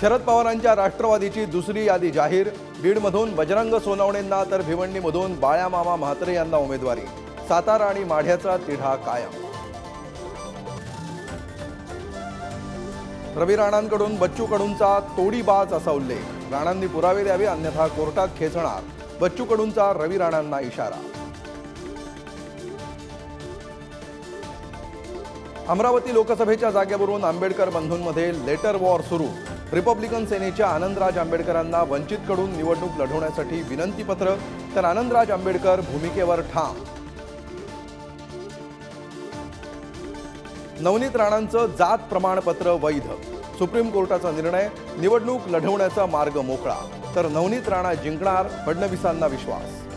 शरद पवारांच्या राष्ट्रवादीची दुसरी यादी जाहीर. बीडमधून बजरंग सोनवणेंना तर भिवंडीमधून बाळ्यामामा म्हात्रे यांना उमेदवारी. सातारा आणि माढ्याचा तिढा कायम. रवी राणांकडून बच्चू कडूंचा तोडीबाज असा उल्लेख. राणांनी पुरावे द्यावे अन्यथा कोर्टात खेचणार. बच्चू कडूंचा रवी राणांना इशारा. अमरावती लोकसभेच्या जागेवरून आंबेडकर बंधूंमध्ये लेटर वॉर सुरू. रिपब्लिकन सेनेच्या आनंदराज आंबेडकरांना वंचितकडून निवडणूक लढवण्यासाठी विनंतीपत्र तर आनंदराज आंबेडकर भूमिकेवर ठाम. नवनीत राणांचं जात प्रमाणपत्र वैध. सुप्रीम कोर्टाचा निर्णय निवडणूक लढवण्याचा मार्ग मोकळा. तर नवनीत राणा जिंकणार फडणवीसांना विश्वास.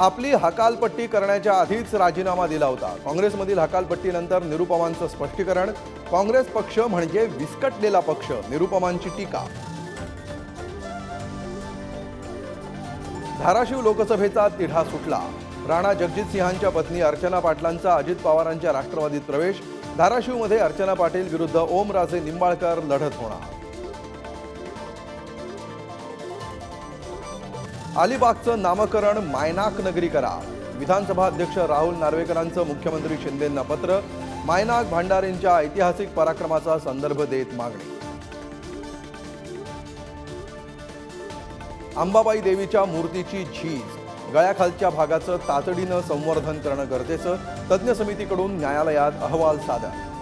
आपली हकालपट्टी करण्याच्या आधीच राजीनामा दिला होता. काँग्रेसमधील हकालपट्टीनंतर निरुपमांचं स्पष्टीकरण काँग्रेस पक्ष म्हणजे विस्कटलेला पक्ष निरुपमांची टीका. धाराशिव लोकसभेचा तिढा सुटला. राणा जगजितसिंहांच्या पत्नी अर्चना पाटलांचा अजित पवारांच्या राष्ट्रवादीत प्रवेश धाराशिवमध्ये अर्चना पाटील विरुद्ध ओमराजे निंबाळकर लढत होणार. अलिबागचं नामकरण मायनाक नगरी करा. विधानसभा अध्यक्ष राहुल नार्वेकरांचं मुख्यमंत्री शिंदेंना पत्र. मायनाक भांडारेंच्या ऐतिहासिक पराक्रमाचा संदर्भ देत मागणी. अंबाबाई देवीच्या मूर्तीची झीज. गळ्याखालच्या भागाचं तातडीनं संवर्धन करणं गरजेचं. तज्ज्ञ समितीकडून न्यायालयात अहवाल सादर.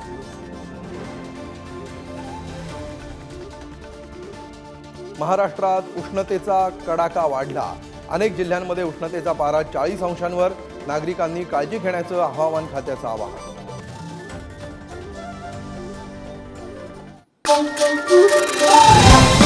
महाराष्ट्रात उष्णतेचा कडाका वाढला अनेक जिल्ह्यांमध्ये उष्णतेचा पारा चाळीस अंशांवर नागरिकांनी काळजी घेण्याचं हवामान खात्याचं आवाहन Thank you.